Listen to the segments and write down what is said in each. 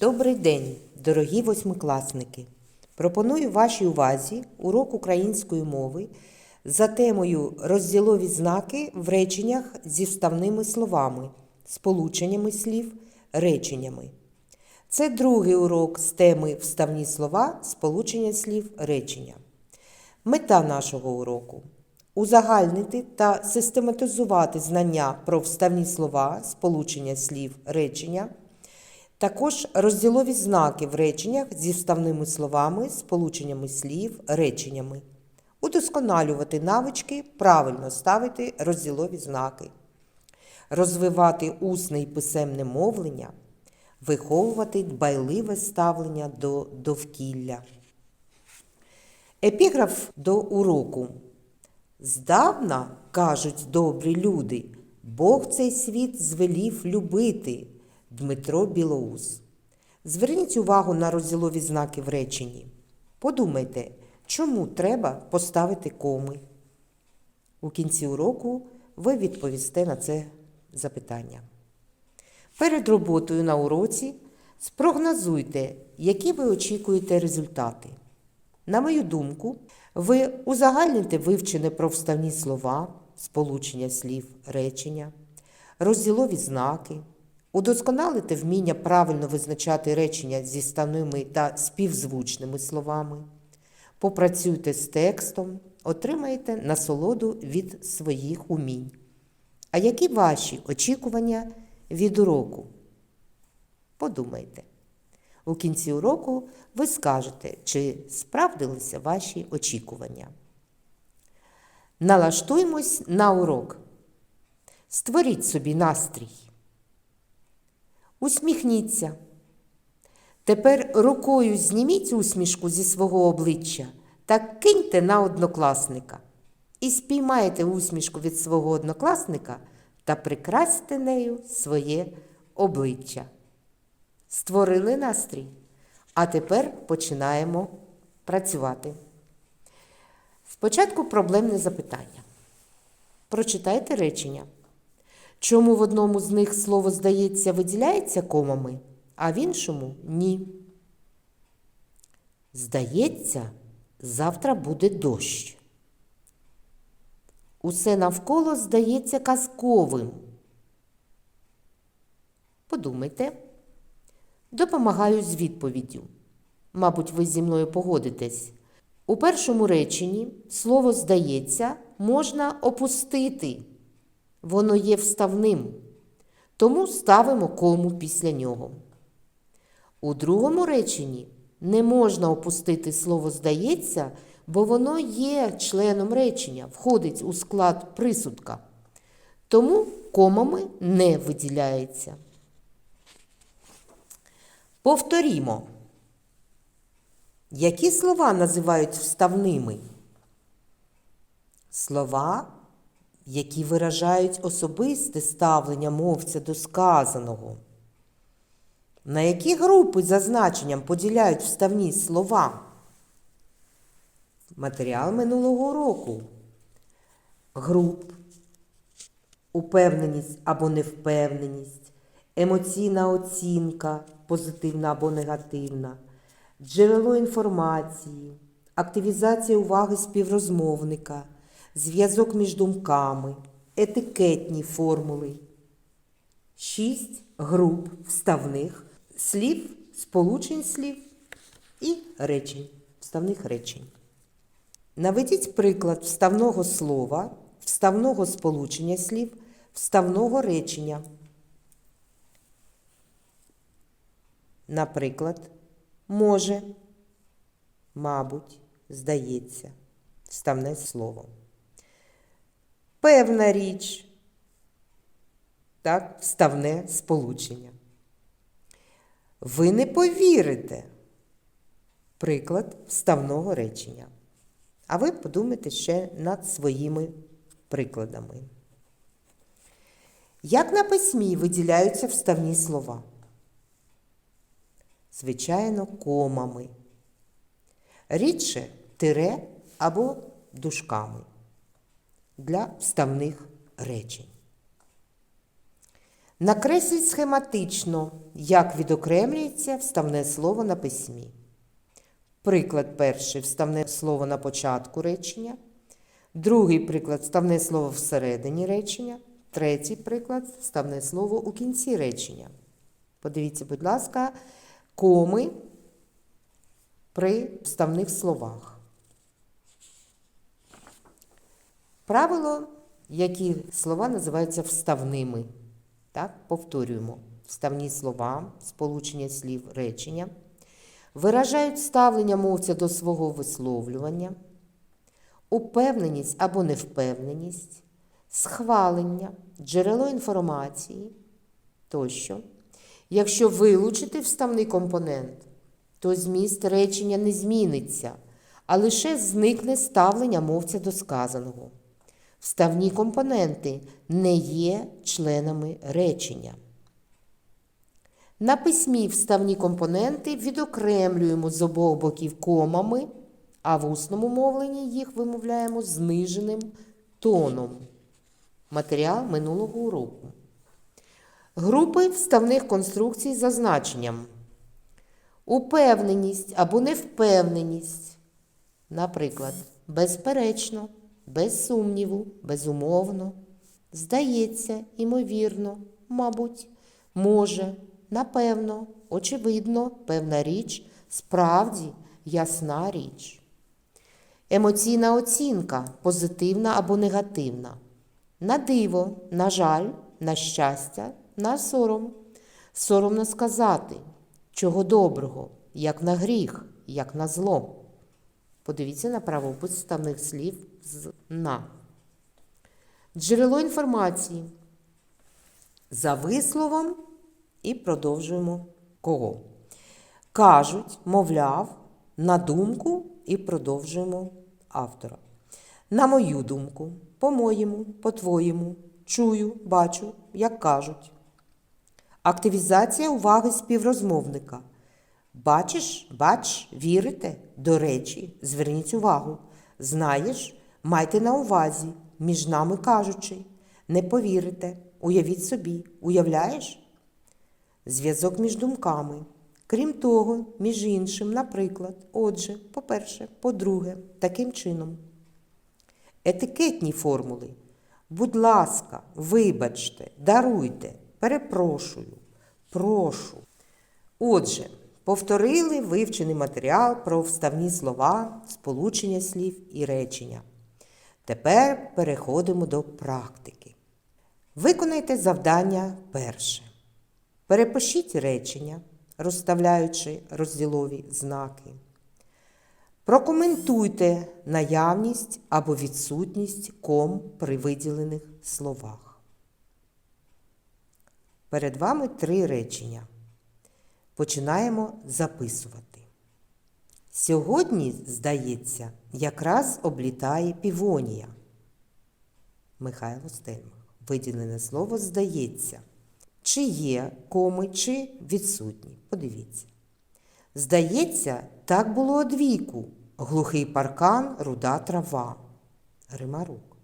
Добрий день, дорогі восьмикласники! Пропоную вашій увазі урок української мови за темою розділові знаки в реченнях зі вставними словами, сполученнями слів, реченнями. Це другий урок з теми вставні слова, сполучення слів, речення. Мета нашого уроку узагальнити та систематизувати знання про вставні слова, сполучення слів, речення. Також розділові знаки в реченнях зі вставними словами, сполученнями слів, реченнями. Удосконалювати навички, правильно ставити розділові знаки. Розвивати усне і писемне мовлення, виховувати дбайливе ставлення до довкілля. Епіграф до уроку. Здавна, кажуть добрі люди, Бог цей світ звелів любити. Дмитро Білоус. Зверніть увагу на розділові знаки в реченні. Подумайте, чому треба поставити коми. У кінці уроку ви відповісте на це запитання. Перед роботою на уроці спрогнозуйте, які ви очікуєте результати. На мою думку, ви узагальните вивчене про вставні слова, сполучення слів, речення, розділові знаки, удосконалите вміння правильно визначати речення зі ставними та співзвучними словами, попрацюйте з текстом, отримаєте насолоду від своїх умінь. А які ваші очікування від уроку? Подумайте. У кінці уроку ви скажете, чи справдилися ваші очікування. Налаштуємось на урок. Створіть собі настрій. Усміхніться. Тепер рукою зніміть усмішку зі свого обличчя та киньте на однокласника. І спіймайте усмішку від свого однокласника та прикрасьте нею своє обличчя. Створили настрій. А тепер починаємо працювати. Спочатку проблемне запитання. Прочитайте речення. Чому в одному з них слово, здається, виділяється комами, а в іншому ні. Здається, завтра буде дощ. Усе навколо здається казковим. Подумайте. Допомагаю з відповіддю. Мабуть, ви зі мною погодитесь. У першому реченні слово здається можна опустити. Воно є вставним. Тому ставимо кому після нього. У другому реченні не можна опустити слово здається, бо воно є членом речення, входить у склад присудка. Тому комами не виділяється. Повторімо. Які слова називають вставними? Слова, які виражають особисте ставлення мовця до сказаного. На які групи за значенням поділяють вставні слова? Матеріал минулого року. Груп, упевненість або невпевненість, емоційна оцінка, позитивна або негативна, джерело інформації, активізація уваги співрозмовника, зв'язок між думками, етикетні формули. Шість груп вставних слів, сполучень слів і речень, вставних речень. Наведіть приклад вставного слова, вставного сполучення слів, вставного речення. Наприклад, може, мабуть, здається, вставне слово. Певна річ, так, вставне сполучення. Ви не повірите. Приклад вставного речення. А ви подумайте ще над своїми прикладами. Як на письмі виділяються вставні слова? Звичайно, комами. Рідше тире або дужками для вставних речень. Накресліть схематично, як відокремлюється вставне слово на письмі. Приклад перший вставне слово на початку речення. Другий приклад вставне слово всередині речення. Третій приклад вставне слово у кінці речення. Подивіться, будь ласка, коми при вставних словах. Правило, які слова називаються вставними. Так, повторюємо. Вставні слова, сполучення слів, речення, виражають ставлення мовця до свого висловлювання, упевненість або невпевненість, схвалення, джерело інформації тощо. Якщо вилучити вставний компонент, то зміст речення не зміниться, а лише зникне ставлення мовця до сказаного. Вставні компоненти не є членами речення. На письмі вставні компоненти відокремлюємо з обох боків комами, а в усному мовленні їх вимовляємо зниженим тоном. Матеріал минулого уроку. Групи вставних конструкцій за значенням. Упевненість або невпевненість. Наприклад, безперечно, без сумніву, безумовно, здається, імовірно, мабуть, може, напевно, очевидно, певна річ, справді ясна річ. Емоційна оцінка позитивна або негативна. На диво, на жаль, на щастя, на сором. Соромно сказати, чого доброго, як на гріх, як на зло. Подивіться на правопис вставних слів з на. Джерело інформації. За висловом і продовжуємо кого. Кажуть, мовляв, на думку і продовжуємо автора. На мою думку, по-моєму, по-твоєму, чую, бачу, як кажуть. Активізація уваги співрозмовника. Бачиш, бач, вірите? До речі, зверніть увагу. Знаєш, майте на увазі, між нами кажучи, не повірите, уявіть собі, уявляєш? Зв'язок між думками. Крім того, між іншим, наприклад, отже, по-перше, по-друге, таким чином. Етикетні формули. Будь ласка, вибачте, даруйте, перепрошую, прошу. Отже, повторили вивчений матеріал про вставні слова, сполучення слів і речення. Тепер переходимо до практики. Виконайте завдання перше. Перепишіть речення, розставляючи розділові знаки. Прокоментуйте наявність або відсутність ком при виділених словах. Перед вами три речення. Починаємо записувати. Сьогодні, здається, якраз облітає півонія. Михайло Стельмах. Виділене слово здається. Чи є коми, чи відсутні. Подивіться. Здається, так було одвіку. Глухий паркан, руда трава. Римарук.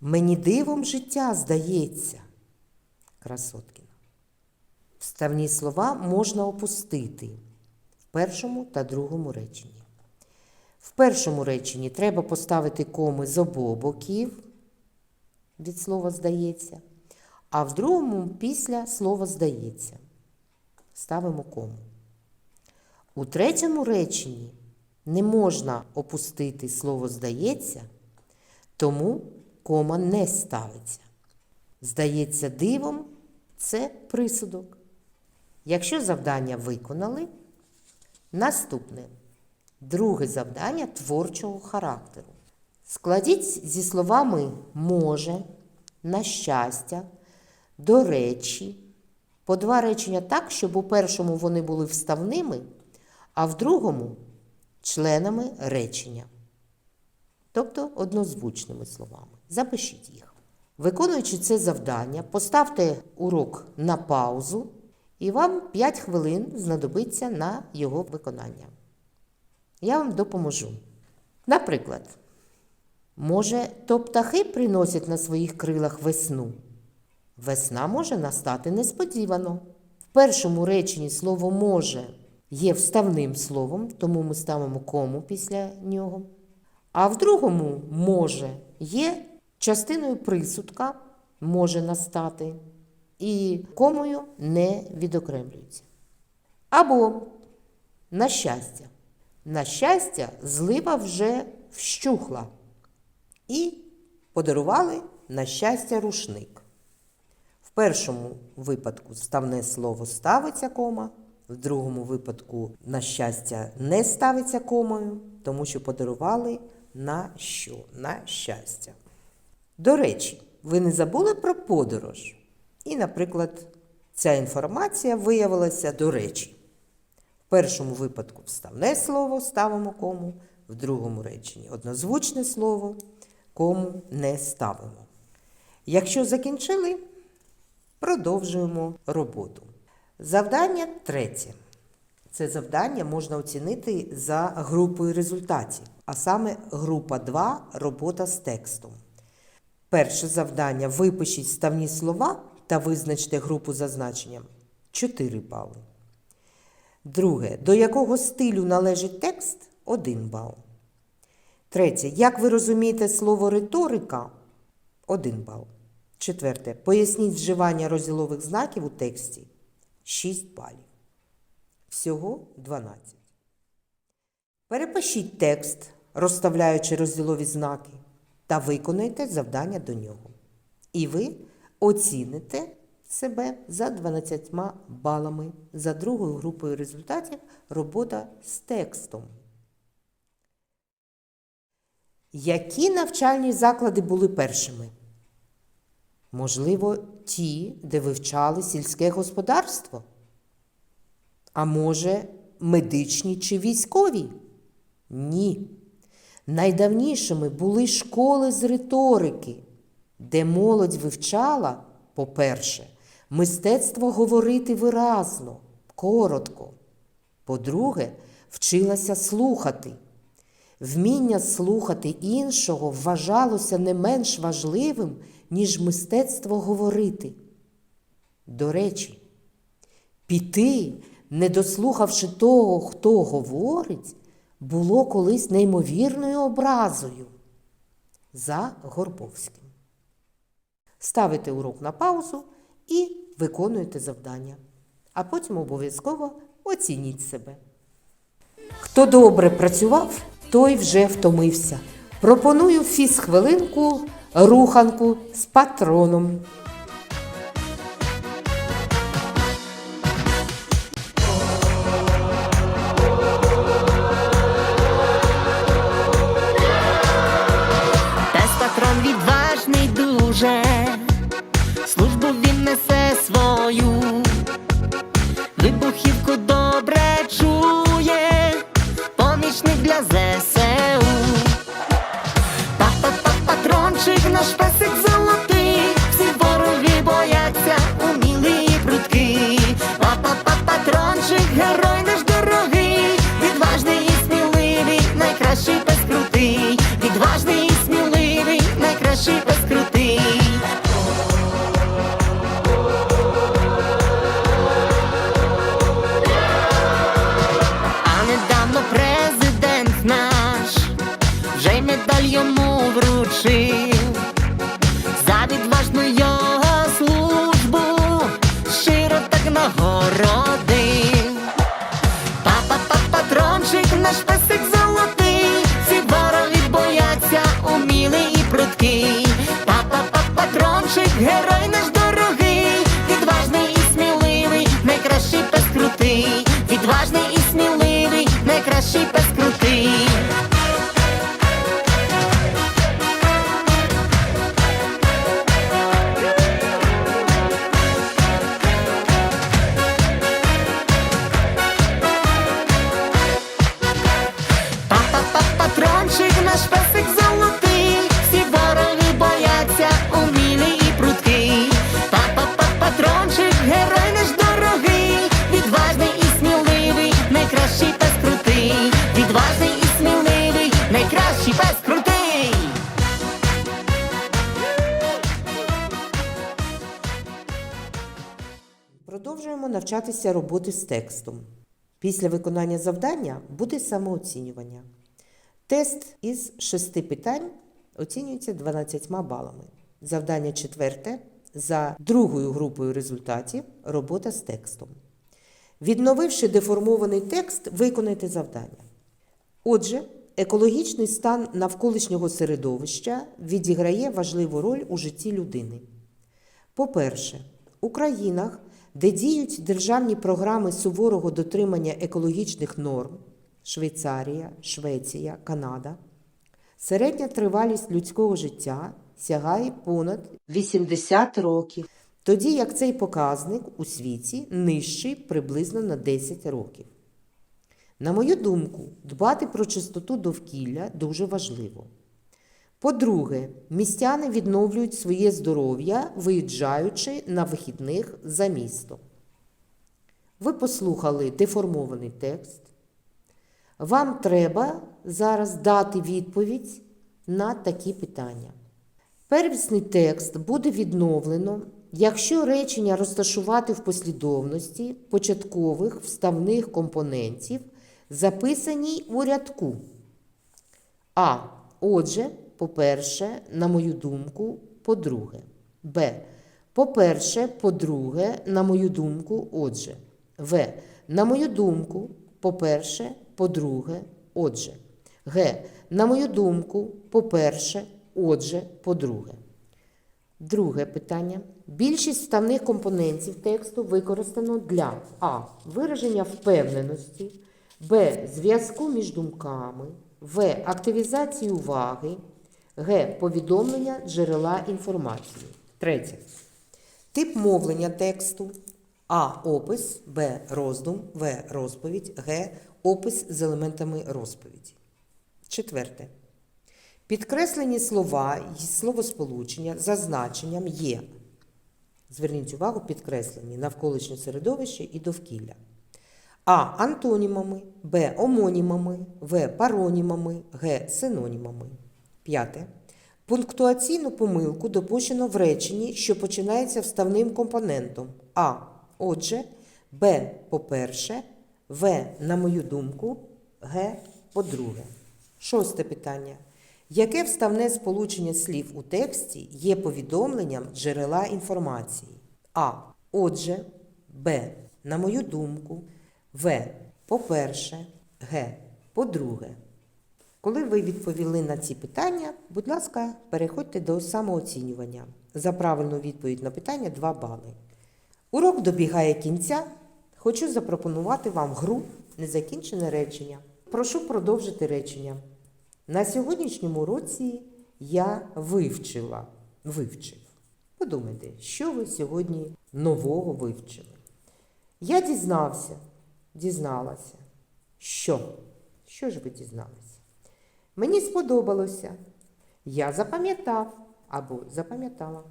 Мені дивом життя здається. Красоткіна. Вставні слова можна опустити першому та другому реченні. В першому реченні треба поставити коми з обох боків від слова здається, а в другому після слова здається. Ставимо кому. У третьому реченні не можна опустити слово здається, тому кома не ставиться. Здається, дивом це присудок. Якщо завдання виконали, наступне друге завдання творчого характеру. Складіть зі словами може, на щастя, до речі, по два речення так, щоб у першому вони були вставними, а в другому членами речення. Тобто однозвучними словами. Запишіть їх. Виконуючи це завдання, поставте урок на паузу, і вам 5 хвилин знадобиться на його виконання. Я вам допоможу. Наприклад, може, то птахи приносять на своїх крилах весну? Весна може настати несподівано. В першому реченні слово може є вставним словом, тому ми ставимо кому після нього. А в другому може є частиною присудка, може настати, і комою не відокремлюється. Або на щастя. На щастя, злива вже вщухла. І подарували на щастя рушник. В першому випадку вставне слово ставиться кома, в другому випадку, на щастя, не ставиться комою, тому що подарували на що? На щастя. До речі, ви не забули про подорож. І, наприклад, ця інформація виявилася до речі. В першому випадку вставне слово ставимо кому, в другому реченні однозвучне слово кому не ставимо. Якщо закінчили, продовжуємо роботу. Завдання третє. Це завдання можна оцінити за групою результатів, а саме група 2 робота з текстом. Перше завдання випишіть ставні слова та визначте групу за значенням 4 бали. Друге, до якого стилю належить текст 1 бал. Третє, як ви розумієте слово риторика 1 бал. Четверте, поясніть вживання розділових знаків у тексті 6 балів. Всього 12. Перепишіть текст, розставляючи розділові знаки, та виконайте завдання до нього. І ви оціните себе за 12 балами за другою групою результатів робота з текстом. Які навчальні заклади були першими? Можливо, ті, де вивчали сільське господарство? А може, медичні чи військові? Ні. Найдавнішими були школи з риторики, де молодь вивчала, по-перше, мистецтво говорити виразно, коротко. По-друге, вчилася слухати. Вміння слухати іншого вважалося не менш важливим, ніж мистецтво говорити. До речі, піти, не дослухавши того, хто говорить, було колись неймовірною образою. За Горбовським. Ставите урок на паузу і виконуєте завдання. А потім обов'язково оцініть себе. Хто добре працював, той вже втомився. Пропоную фіз-хвилинку руханку з патроном. Службу він несе свою, guerra початися роботи з текстом. Після виконання завдання буде самооцінювання. Тест із шести питань оцінюється 12 балами. Завдання четверте за другою групою результатів робота з текстом. Відновивши деформований текст, виконайте завдання. Отже, екологічний стан навколишнього середовища відіграє важливу роль у житті людини. По-перше, у країнах, де діють державні програми суворого дотримання екологічних норм Швейцарія, Швеція, Канада, середня тривалість людського життя сягає понад 80 років, тоді як цей показник у світі нижчий приблизно на 10 років. На мою думку, дбати про чистоту довкілля дуже важливо. По-друге, містяни відновлюють своє здоров'я, виїжджаючи на вихідних за місто. Ви послухали деформований текст. Вам треба зараз дати відповідь на такі питання. Первісний текст буде відновлено, якщо речення розташувати в послідовності початкових вставних компонентів, записаній у рядку. А. Отже, по-перше, на мою думку, по-друге. Б. По-перше, по-друге, на мою думку, отже. В. На мою думку, по-перше, по-друге, отже. Г. На мою думку, по-перше, отже, по-друге. Друге питання. Більшість вставних компонентів тексту використано для А. Вираження впевненості, Б. Зв'язку між думками, В. Активізації уваги, Г. Повідомлення джерела інформації. Третє. Тип мовлення тексту. А. Опис, Б. Роздум, В. Розповідь, Г. Опис з елементами розповіді. Четверте. Підкреслені слова і словосполучення за значенням є. Зверніть увагу, підкреслені навколишнє середовище і довкілля. А. Антонімами, Б. Омонімами, В. Паронімами, Г. Синонімами. П'яте. Пунктуаційну помилку допущено в реченні, що починається вставним компонентом А. Отже, Б. По-перше, В. На мою думку, Г. По-друге. Шосте питання. Яке вставне сполучення слів у тексті є повідомленням джерела інформації? А. Отже, Б. На мою думку, В. По-перше, Г. По-друге. Коли ви відповіли на ці питання, будь ласка, переходьте до самооцінювання. За правильну відповідь на питання 2 бали. Урок добігає кінця. Хочу запропонувати вам гру незакінчене речення. Прошу продовжити речення. На сьогоднішньому уроці я вивчила. Вивчив. Подумайте, що ви сьогодні нового вивчили. Я дізнався, дізналася. Що? Що ж ви дізналися? Мені сподобалося. Я запам'ятав або запам'ятала.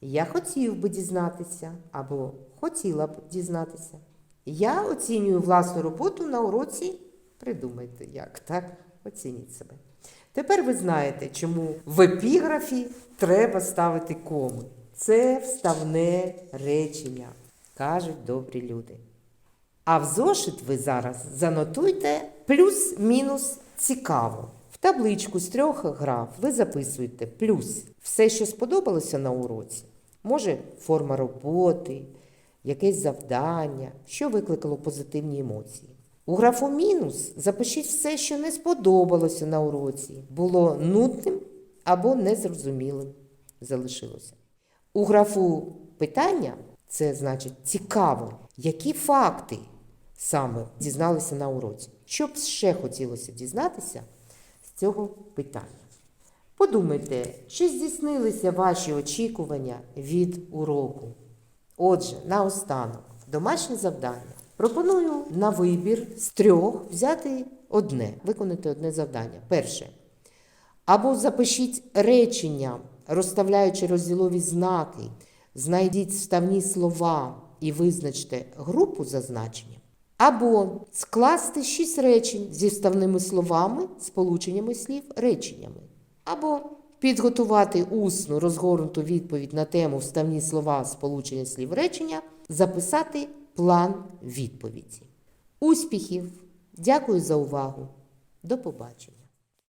Я хотів би дізнатися або хотіла б дізнатися. Я оцінюю власну роботу на уроці. Придумайте, як так? Оцініть себе. Тепер ви знаєте, чому в епіграфі треба ставити коми. Це вставне речення, кажуть добрі люди. А в зошит ви зараз занотуйте плюс-мінус цікаво. Табличку з трьох граф ви записуєте плюс все, що сподобалося на уроці. Може, форма роботи, якесь завдання, що викликало позитивні емоції. У графу мінус запишіть все, що не сподобалося на уроці, було нудним або незрозумілим залишилося. У графу питання це значить цікаво, які факти саме дізналися на уроці. Що б ще хотілося дізнатися цього питання? Подумайте, чи здійснилися ваші очікування від уроку? Отже, наостанок, домашнє завдання. Пропоную на вибір з трьох взяти одне, виконати одне завдання. Перше. Або запишіть речення, розставляючи розділові знаки, знайдіть вставні слова і визначте групу за значенням. Або скласти шість речень зі вставними словами, сполученнями слів, реченнями. Або підготувати усну розгорнуту відповідь на тему вставні слова, сполучення слів речення, записати план відповіді. Успіхів! Дякую за увагу! До побачення!